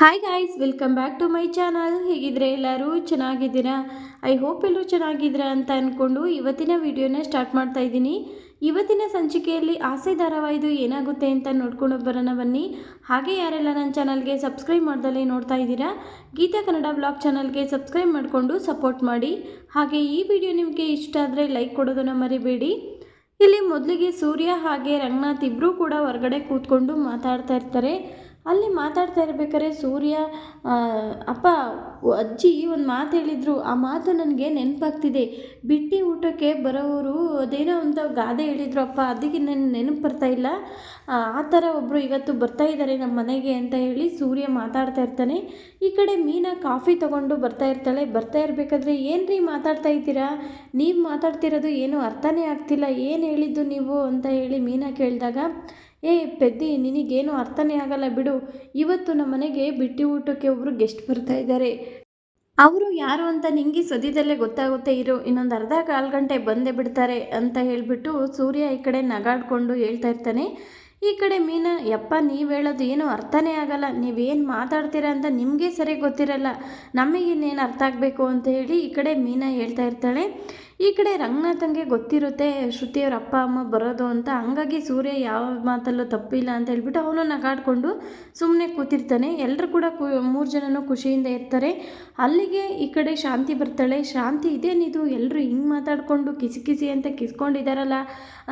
Hi guys welcome back to my channel ಹೇಗಿದ್ರೆ ಎಲ್ಲರೂ ಚೆನ್ನಾಗಿದ್ದೀರಾ? I hope ಎಲ್ಲರೂ ಚೆನ್ನಾಗಿದ್ದೀರಾ ಅಂತ ಅಂದ್ಕೊಂಡು ಇವತ್ತಿನ ವಿಡಿಯೋನ ಸ್ಟಾರ್ಟ್ ಮಾಡ್ತಾ ಇದ್ದೀನಿ. ಇವತ್ತಿನ ಸಂಚಿಕೆಯಲ್ಲಿ ಆಸೆ ಧಾರಾವಾಹಿದು ಏನಾಗುತ್ತೆ ಅಂತ ನೋಡ್ಕೊಂಡು ಬರೋಣ ಬನ್ನಿ. ಹಾಗೆ ಯಾರೆಲ್ಲ ನನ್ನ ಚಾನಲ್ಗೆ ಸಬ್ಸ್ಕ್ರೈಬ್ ಮಾಡ್ದಲೇ ನೋಡ್ತಾ ಇದ್ದೀರಾ, ಗೀತಾ ಕನ್ನಡ ಬ್ಲಾಗ್ ಚಾನಲ್ಗೆ ಸಬ್ಸ್ಕ್ರೈಬ್ ಮಾಡಿಕೊಂಡು ಸಪೋರ್ಟ್ ಮಾಡಿ. ಹಾಗೆ ಈ ವಿಡಿಯೋ ನಿಮಗೆ ಇಷ್ಟ ಆದರೆ ಲೈಕ್ ಕೊಡೋದನ್ನು ಮರಿಬೇಡಿ. ಇಲ್ಲಿ ಮೊದಲಿಗೆ ಸೂರ್ಯ ಹಾಗೆ ರಂಗನಾಥ್ ಇಬ್ಬರೂ ಕೂಡ ಹೊರಗಡೆ ಕೂತ್ಕೊಂಡು ಮಾತಾಡ್ತಾ ಇರ್ತಾರೆ. ಅಲ್ಲಿ ಮಾತಾಡ್ತಾ ಇರ್ಬೇಕಾದ್ರೆ ಸೂರ್ಯ ಅಪ್ಪ ಅಜ್ಜಿ ಒಂದು ಮಾತು ಹೇಳಿದರು. ಆ ಮಾತು ನನಗೆ ನೆನಪಾಗ್ತಿದೆ. ಬಿಟ್ಟಿ ಊಟಕ್ಕೆ ಬರೋವರು ಅದೇನೋ ಒಂದು ಗಾದೆ ಹೇಳಿದ್ರು. ಅಪ್ಪ, ಅದಕ್ಕೆ ನನ್ನ ನೆನಪು ಬರ್ತಾ ಇಲ್ಲ. ಆ ಥರ ಒಬ್ಬರು ಇವತ್ತು ಬರ್ತಾ ಇದ್ದಾರೆ ನಮ್ಮ ಮನೆಗೆ ಅಂತ ಹೇಳಿ ಸೂರ್ಯ ಮಾತಾಡ್ತಾ ಇರ್ತಾನೆ. ಈ ಕಡೆ ಮೀನಾ ಕಾಫಿ ತೊಗೊಂಡು ಬರ್ತಾ ಇರ್ತಾಳೆ. ಬರ್ತಾ ಇರಬೇಕಾದ್ರೆ ಏನ್ರಿ ಮಾತಾಡ್ತಾ ಇದ್ದೀರಾ? ನೀವು ಮಾತಾಡ್ತಿರೋದು ಏನೂ ಅರ್ಥನೇ ಆಗ್ತಿಲ್ಲ. ಏನು ಹೇಳಿದ್ದು ನೀವು ಅಂತ ಹೇಳಿ ಮೀನಾ ಕೇಳಿದಾಗ ಏ ಪೆದ್ದಿ, ನಿನಗೇನು ಅರ್ಥನೇ ಆಗಲ್ಲ ಬಿಡು. ಇವತ್ತು ನಮ್ಮ ಮನೆಗೆ ಬಿಟ್ಟಿ ಊಟಕ್ಕೆ ಒಬ್ಬರು ಗೆಸ್ಟ್ ಬರ್ತಾ ಇದ್ದಾರೆ. ಅವರು ಯಾರು ಅಂತ ನಿಂಗೆ ಸದ್ಯದಲ್ಲೇ ಗೊತ್ತಾಗುತ್ತೆ. ಇರು, ಇನ್ನೊಂದು ಅರ್ಧ ಕಾಲು ಗಂಟೆ ಬಂದೇ ಬಿಡ್ತಾರೆ ಅಂತ ಹೇಳಿಬಿಟ್ಟು ಸೂರ್ಯ ಈ ಕಡೆ ನಗಾಡ್ಕೊಂಡು ಹೇಳ್ತಾ ಇರ್ತಾನೆ. ಈ ಕಡೆ ಮೀನಾ, ಯಪ್ಪ, ನೀವು ಹೇಳೋದು ಏನು ಅರ್ಥನೇ ಆಗಲ್ಲ. ನೀವೇನು ಮಾತಾಡ್ತೀರಾ ಅಂತ ನಿಮಗೆ ಸರಿ ಗೊತ್ತಿರಲ್ಲ. ನಮಗಿನ್ನೇನು ಅರ್ಥ ಆಗಬೇಕು ಅಂತ ಹೇಳಿ ಈ ಕಡೆ ಮೀನಾ ಹೇಳ್ತಾ ಇರ್ತಾಳೆ. ಈ ಕಡೆ ರಂಗನಾಥಂಗೆ ಗೊತ್ತಿರುತ್ತೆ ಶ್ರುತಿಯವ್ರ ಅಪ್ಪ, ಅಮ್ಮ ಬರೋದು ಅಂತ. ಹಂಗಾಗಿ ಸೂರ್ಯ ಯಾವ ಮಾತಲ್ಲೂ ತಪ್ಪಿಲ್ಲ ಅಂತ ಹೇಳ್ಬಿಟ್ಟು ಅವನು ನಗಾಡ್ಕೊಂಡು ಸುಮ್ಮನೆ ಕೂತಿರ್ತಾನೆ. ಎಲ್ಲರೂ ಕೂಡ ಕು, ಮೂರು ಜನನೂ ಖುಷಿಯಿಂದ ಇರ್ತಾರೆ. ಅಲ್ಲಿಗೆ ಈ ಕಡೆ ಶಾಂತಿ ಬರ್ತಾಳೆ. ಶಾಂತಿ ಇದೇನಿದು ಎಲ್ಲರೂ ಹಿಂಗೆ ಮಾತಾಡಿಕೊಂಡು ಕಿಸಿ ಕಿಸಿ ಅಂತ ಕಿಸ್ಕೊಂಡಿದ್ದಾರಲ್ಲ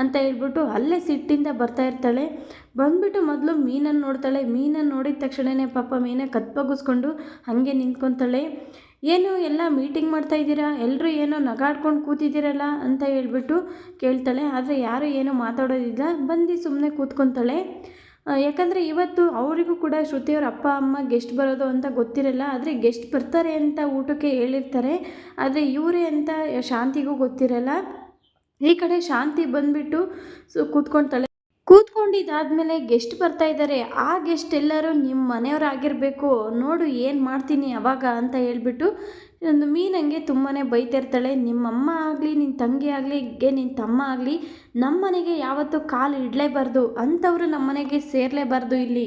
ಅಂತ ಹೇಳ್ಬಿಟ್ಟು ಅಲ್ಲೇ ಸಿಟ್ಟಿಂದ ಬರ್ತಾ ಇರ್ತಾಳೆ. ಬಂದ್ಬಿಟ್ಟು ಮೊದಲು ಮೀನನ್ನು ನೋಡ್ತಾಳೆ. ಮೀನನ್ನು ನೋಡಿದ ತಕ್ಷಣವೇ ಪಾಪ ಮೀನ ಕತ್ಪಗಿಸ್ಕೊಂಡು ಹಾಗೆ ನಿಂತ್ಕೊತಾಳೆ. ಏನು ಎಲ್ಲ ಮೀಟಿಂಗ್ ಮಾಡ್ತಾ ಇದ್ದೀರಾ? ಎಲ್ಲರೂ ಏನೋ ನಗಾಡ್ಕೊಂಡು ಕೂತಿದ್ದೀರಲ್ಲ ಅಂತ ಹೇಳ್ಬಿಟ್ಟು ಕೇಳ್ತಾಳೆ. ಆದರೆ ಯಾರು ಏನೂ ಮಾತಾಡೋದಿಲ್ಲ. ಬಂದು ಸುಮ್ಮನೆ ಕೂತ್ಕೊತಾಳೆ. ಯಾಕಂದರೆ ಇವತ್ತು ಅವರಿಗೂ ಕೂಡ ಶ್ರುತಿಯವ್ರ ಅಪ್ಪ, ಅಮ್ಮ ಗೆಸ್ಟ್ ಬರೋದು ಅಂತ ಗೊತ್ತಿರಲ್ಲ. ಆದರೆ ಗೆಸ್ಟ್ ಬರ್ತಾರೆ ಅಂತ ಊಟಕ್ಕೆ ಹೇಳಿರ್ತಾರೆ. ಆದರೆ ಇವರೇ ಅಂತ ಶಾಂತಿಗೂ ಗೊತ್ತಿರಲ್ಲ. ಈ ಕಡೆ ಶಾಂತಿ ಬಂದುಬಿಟ್ಟು ಸೊ ಕೂತ್ಕೊಳ್ತಾಳೆ ಕೂತ್ಕೊಂಡಿದ್ದಾದ್ಮೇಲೆ ಗೆಸ್ಟ್ ಬರ್ತಾ ಇದ್ದಾರೆ ಆ ಗೆಸ್ಟ್ ಎಲ್ಲರೂ ನಿಮ್ಮ ಮನೆಯವರಾಗಿರಬೇಕು. ನೋಡು ಏನು ಮಾಡ್ತೀನಿ ಅವಾಗ ಅಂತ ಹೇಳಿಬಿಟ್ಟು ಒಂದು ಮೀನಂಗೆ ತುಂಬಾ ಬೈತಿರ್ತಾಳೆ. ನಿಮ್ಮಮ್ಮ ಆಗಲಿ ನಿನ್ನ ತಂಗಿ ಆಗಲಿ ನಿನ್ನ ತಮ್ಮ ಆಗಲಿ ನಮ್ಮ ಮನೆಗೆ ಯಾವತ್ತೂ ಕಾಲು ಇಡಲೇಬಾರ್ದು. ಅಂಥವ್ರು ನಮ್ಮ ಮನೆಗೆ ಸೇರಲೇಬಾರ್ದು ಇಲ್ಲಿ.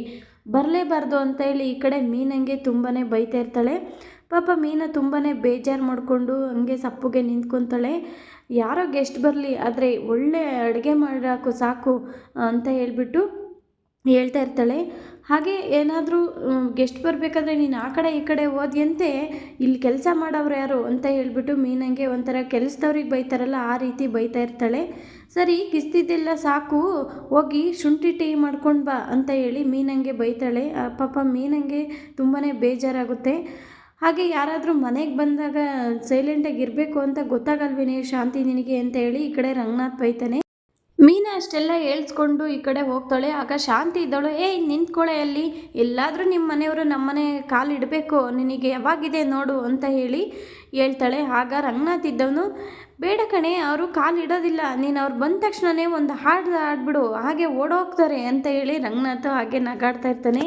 ಬರಲೇಬಾರ್ದು ಅಂತ ಹೇಳಿ ಈ ಕಡೆ ಮೀನಂಗೆ ತುಂಬಾ ಬೈತಾ ಇರ್ತಾಳೆ ಪಾಪ ಮೀನ ತುಂಬಾ ಬೇಜಾರು ಮಾಡಿಕೊಂಡು ಹಂಗೆ ಸಪ್ಪಗೆ ನಿಂತ್ಕೊತಾಳೆ. ಯಾರೋ ಗೆಸ್ಟ್ ಬರಲಿ, ಆದರೆ ಒಳ್ಳೆ ಅಡುಗೆ ಮಾಡಾಕು ಸಾಕು ಅಂತ ಹೇಳಿಬಿಟ್ಟು ಹೇಳ್ತಾ ಇರ್ತಾಳೆ. ಹಾಗೆ ಏನಾದರೂ ಗೆಸ್ಟ್ ಬರಬೇಕಾದ್ರೆ ನೀನು ಆ ಕಡೆ ಈ ಕಡೆ ಹೋದ್ಯಂತೆ ಇಲ್ಲಿ ಕೆಲಸ ಮಾಡೋರು ಯಾರು ಅಂತ ಹೇಳ್ಬಿಟ್ಟು ಮೀನಂಗೆ ಒಂಥರ ಕೆಲಸದವ್ರಿಗೆ ಬೈತಾರಲ್ಲ, ಆ ರೀತಿ ಬೈತಾ ಇರ್ತಾಳೆ. ಸರಿ, ಕಿಸ್ತಿದ್ದೆಲ್ಲ ಸಾಕು, ಹೋಗಿ ಶುಂಠಿ ಟೀ ಮಾಡ್ಕೊಂಡು ಬಾ ಅಂತ ಹೇಳಿ ಮೀನಂಗೆ ಬೈತಾಳೆ. ಪಾಪ ಮೀನಂಗೆ ತುಂಬಾ ಬೇಜಾರಾಗುತ್ತೆ. ಹಾಗೆ ಯಾರಾದರೂ ಮನೆಗೆ ಬಂದಾಗ ಸೈಲೆಂಟಾಗಿ ಇರಬೇಕು ಅಂತ ಗೊತ್ತಾಗಲ್ವೇನೆ ಶಾಂತಿ ನಿನಗೆ ಅಂತ ಹೇಳಿ ಈ ಕಡೆ ರಂಗನಾಥ್ ಬೈತಾನೆ. ಮೀನಾ ಅಷ್ಟೆಲ್ಲ ಹೇಳ್ಸ್ಕೊಂಡು ಈ ಕಡೆ ಹೋಗ್ತಾಳೆ. ಆಗ ಶಾಂತಿ ಇದ್ದಾಳು. ಏಯ್ ನಿಂತ್ಕೊಳ್ಳೆ ಅಲ್ಲಿ. ಎಲ್ಲಾದರೂ ನಿಮ್ಮ ಮನೆಯವರು ನಮ್ಮನೆ ಕಾಲು ಇಡಬೇಕು. ನಿನಗೆ ಯಾವಾಗಿದೆ ನೋಡು ಅಂತ ಹೇಳಿ ಹೇಳ್ತಾಳೆ. ಆಗ ರಂಗನಾಥ್ ಇದ್ದವನು, ಬೇಡ ಕಣೆ, ಅವರು ಕಾಲು ಇಡೋದಿಲ್ಲ. ನೀನು ಅವ್ರು ಬಂದ ತಕ್ಷಣವೇ ಒಂದು ಹಾಡು ಹಾಡ್ಬಿಡು. ಹಾಗೆ ಓಡೋಗ್ತಾರೆ ಅಂತ ಹೇಳಿ ರಂಗನಾಥ್ ಹಾಗೆ ನಗಾಡ್ತಾ ಇರ್ತಾನೆ.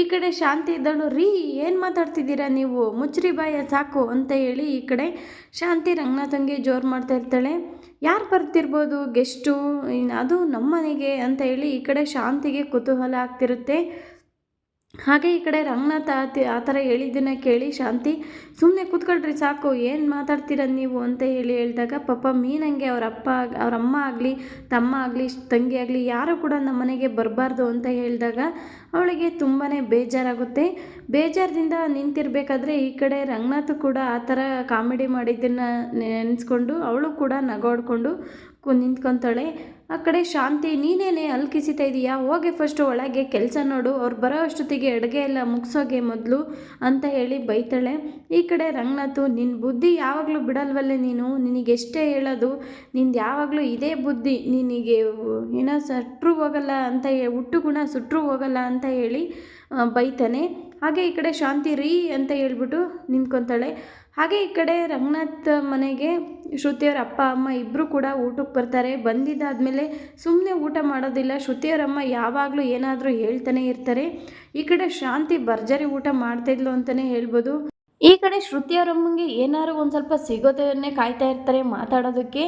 ಈ ಕಡೆ ಶಾಂತಿ ಇದ್ದಳು. ರೀ, ಏನು ಮಾತಾಡ್ತಿದ್ದೀರಾ ನೀವು? ಮುಚ್ಚರಿ ಬಾಯ, ಸಾಕು ಅಂತ ಹೇಳಿ ಈ ಕಡೆ ಶಾಂತಿ ರಂಗನಾಥಂಗೆ ಜೋರು ಮಾಡ್ತಾ ಇರ್ತಾಳೆ. ಯಾರು ಬರ್ತಿರ್ಬೋದು? ಗೆಸ್ಟು ಅದು ನಮ್ಮನೆಗೆ ಅಂತ ಹೇಳಿ ಈ ಕಡೆ ಶಾಂತಿಗೆ ಕುತೂಹಲ ಆಗ್ತಿರುತ್ತೆ. ಹಾಗೆ ಈ ಕಡೆ ರಂಗನಾಥ ಆ ಥರ ಹೇಳಿದ್ದನ್ನು ಕೇಳಿ ಶಾಂತಿ ಸುಮ್ಮನೆ ಕೂತ್ಕೊಳ್ರಿ ಸಾಕು, ಏನು ಮಾತಾಡ್ತೀರ ನೀವು ಅಂತ ಹೇಳಿ ಹೇಳಿದಾಗ, ಪಾಪ ಮೀನಂಗೆ ಅವ್ರ ಅಪ್ಪ ಅವ್ರ ಅಮ್ಮ ಆಗಲಿ, ತಮ್ಮ ಆಗಲಿ ತಂಗಿ ಆಗಲಿ, ಯಾರು ಕೂಡ ನಮ್ಮ ಮನೆಗೆ ಬರಬಾರ್ದು ಅಂತ ಹೇಳಿದಾಗ ಅವಳಿಗೆ ತುಂಬಾ ಬೇಜಾರಾಗುತ್ತೆ. ಬೇಜಾರದಿಂದ ನಿಂತಿರಬೇಕಾದ್ರೆ ಈ ಕಡೆ ರಂಗನಾಥ್ ಕೂಡ ಆ ಥರ ಕಾಮಿಡಿ ಮಾಡಿದ್ದನ್ನು ನೆನೆಸ್ಕೊಂಡು, ಅವಳು ಕೂಡ ನಗಾಡ್ಕೊಂಡು ನಿಂತ್ಕೊತಾಳೆ. ಆ ಕಡೆ ಶಾಂತಿ ನೀನೇನೆ ಅಲ್ಲಿ ಕಿಸಿತಾ ಇದೀಯಾ? ಹೋಗಿ ಫಸ್ಟು ಒಳಗೆ ಕೆಲಸ ನೋಡು. ಅವ್ರು ಬರೋ ಅಷ್ಟೊತ್ತಿಗೆ ಅಡುಗೆ ಎಲ್ಲ ಮುಗಿಸೋಗೆ ಮೊದಲು ಅಂತ ಹೇಳಿ ಬೈತಾಳೆ. ಈ ಕಡೆ ರಂಗನಾಥು ನಿನ್ನ ಬುದ್ಧಿ ಯಾವಾಗಲೂ ಬಿಡಲ್ವಲ್ಲೇ ನೀನು? ನಿನಗೆ ಎಷ್ಟೇ ಹೇಳೋದು? ನಿಂದು ಯಾವಾಗಲೂ ಇದೇ ಬುದ್ಧಿ. ನಿನಗೆ ಏನೋ ಸಟ್ರು ಹೋಗಲ್ಲ ಅಂತ ಹುಟ್ಟು ಗುಣ ಸುಟ್ಟರು ಹೋಗಲ್ಲ ಅಂತ ಹೇಳಿ ಬೈತಾನೆ. ಹಾಗೆ ಈ ಕಡೆ ಶಾಂತಿ ರೀ ಅಂತ ಹೇಳ್ಬಿಟ್ಟು ನಿಂತ್ಕೊತಾಳೆ. ಹಾಗೆ ಈ ಕಡೆ ರಂಗನಾಥ್ ಮನೆಗೆ ಶ್ರುತಿಯವ್ರ ಅಪ್ಪ, ಅಮ್ಮ ಇಬ್ಬರು ಕೂಡ ಊಟಕ್ಕೆ ಬರ್ತಾರೆ. ಬಂದಿದ್ದಾದಮೇಲೆ ಸುಮ್ಮನೆ ಊಟ ಮಾಡೋದಿಲ್ಲ. ಶ್ರುತಿಯವರಮ್ಮ ಯಾವಾಗಲೂ ಏನಾದರೂ ಹೇಳ್ತಾನೆ ಇರ್ತಾರೆ. ಈ ಕಡೆ ಶಾಂತಿ ಭರ್ಜರಿ ಊಟ ಮಾಡ್ತಾಯಿದ್ಲು ಅಂತಲೇ ಹೇಳ್ಬೋದು. ಈ ಕಡೆ ಶ್ರುತಿ ಅವರಮ್ಮಂಗೆ ಏನಾದ್ರು ಒಂದು ಸ್ವಲ್ಪ ಸಿಗೋದನ್ನೇ ಕಾಯ್ತಾ ಇರ್ತಾರೆ ಮಾತಾಡೋದಕ್ಕೆ.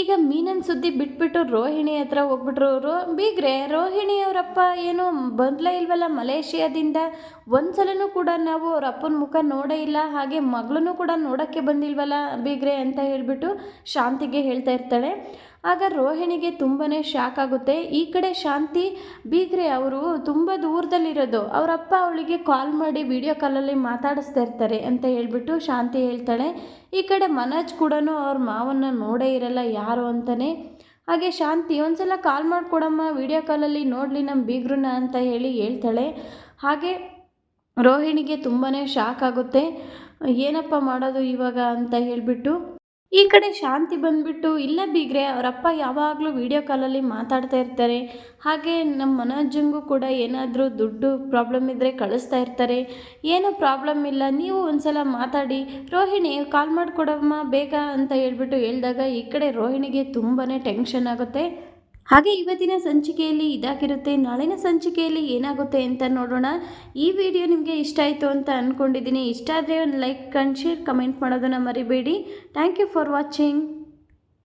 ಈಗ ಮೀನನ್ ಸುದ್ದಿ ಬಿಟ್ಬಿಟ್ಟು ರೋಹಿಣಿ ಹತ್ರ ಹೋಗ್ಬಿಟ್ರು. ರೋ ಬೀಗ್ರೆ, ರೋಹಿಣಿ ಅವರಪ್ಪ ಏನು ಬಂದ್ಲೇ ಇಲ್ವಲ್ಲ ಮಲೇಷಿಯಾದಿಂದ? ಒಂದ್ಸಲನೂ ಕೂಡ ನಾವು ಅವ್ರ ಅಪ್ಪನ ಮುಖ ನೋಡೇ ಇಲ್ಲ, ಹಾಗೆ ಮಗಳನ್ನೂ ಕೂಡ ನೋಡೋಕ್ಕೆ ಬಂದಿಲ್ವಲ್ಲ ಬೀಗ್ರೆ ಅಂತ ಹೇಳಿಬಿಟ್ಟು ಶಾಂತಿಗೆ ಹೇಳ್ತಾ ಇರ್ತಾಳೆ. ಆಗ ರೋಹಿಣಿಗೆ ತುಂಬಾ ಶಾಕ್ ಆಗುತ್ತೆ. ಈ ಕಡೆ ಶಾಂತಿ, ಬೀಗ್ರೆ ಅವರು ತುಂಬ ದೂರದಲ್ಲಿರೋದು. ಅವರಪ್ಪ ಅವಳಿಗೆ ಕಾಲ್ ಮಾಡಿ ವಿಡಿಯೋ ಕಾಲಲ್ಲಿ ಮಾತಾಡಿಸ್ತಾ ಇರ್ತಾರೆ ಅಂತ ಹೇಳ್ಬಿಟ್ಟು ಶಾಂತಿ ಹೇಳ್ತಾಳೆ. ಈ ಕಡೆ ಮನೋಜ್ ಕೂಡ ಅವ್ರ ಮಾವನ್ನ ನೋಡೇ ಇರಲ್ಲ ಯಾರು ಅಂತಲೇ ಹಾಗೆ ಶಾಂತಿ, ಒಂದ್ಸಲ ಕಾಲ್ ಮಾಡಿಕೊಡಮ್ಮ ವಿಡಿಯೋ ಕಾಲಲ್ಲಿ ನೋಡಲಿ ನಮ್ಮ ಬೀಗ್ರನ್ನ ಅಂತ ಹೇಳಿ ಹೇಳ್ತಾಳೆ. ಹಾಗೆ ರೋಹಿಣಿಗೆ ತುಂಬಾ ಶಾಕ್ ಆಗುತ್ತೆ. ಏನಪ್ಪ ಮಾಡೋದು ಇವಾಗ ಅಂತ ಹೇಳಿಬಿಟ್ಟು ಈ ಕಡೆ ಶಾಂತಿ ಬಂದ್ಬಿಟ್ಟು, ಇಲ್ಲ ಬೀಗ್ರೆ, ಅವರಪ್ಪ ಯಾವಾಗಲೂ ವಿಡಿಯೋ ಕಾಲಲ್ಲಿ ಮಾತಾಡ್ತಾ ಇರ್ತಾರೆ. ಹಾಗೆ ನಮ್ಮ ಮನೋಜಂಗೂ ಕೂಡ ಏನಾದರೂ ದುಡ್ಡು ಪ್ರಾಬ್ಲಮ್ ಇದ್ದರೆ ಕಳಿಸ್ತಾ ಇರ್ತಾರೆ. ಏನೂ ಪ್ರಾಬ್ಲಮ್ ಇಲ್ಲ, ನೀವು ಒಂದ್ಸಲ ಮಾತಾಡಿ. ರೋಹಿಣಿ ಕಾಲ್ ಮಾಡಿಕೊಡಮ್ಮ, ಬೇಗ ಅಂತ ಹೇಳ್ಬಿಟ್ಟು ಹೇಳಿದಾಗ ಈ ಕಡೆ ರೋಹಿಣಿಗೆ ತುಂಬಾ ಟೆನ್ಷನ್ ಆಗುತ್ತೆ. ಹಾಗೆ ಇವತ್ತಿನ ಸಂಚಿಕೆಯಲ್ಲಿ ಇದಾಗಿರುತ್ತೆ. ನಾಳಿನ ಸಂಚಿಕೆಯಲ್ಲಿ ಏನಾಗುತ್ತೆ ಅಂತ ನೋಡೋಣ. ಈ ವಿಡಿಯೋ ನಿಮಗೆ ಇಷ್ಟ ಆಯಿತು ಅಂತ ಅಂದ್ಕೊಂಡಿದ್ದೀನಿ ಇಷ್ಟ ಆದರೆ ಒಂದು ಲೈಕ್ ಆ್ಯಂಡ್ ಶೇರ್, ಕಮೆಂಟ್ ಮಾಡೋದನ್ನು ಮರಿಬೇಡಿ. Thank you for watching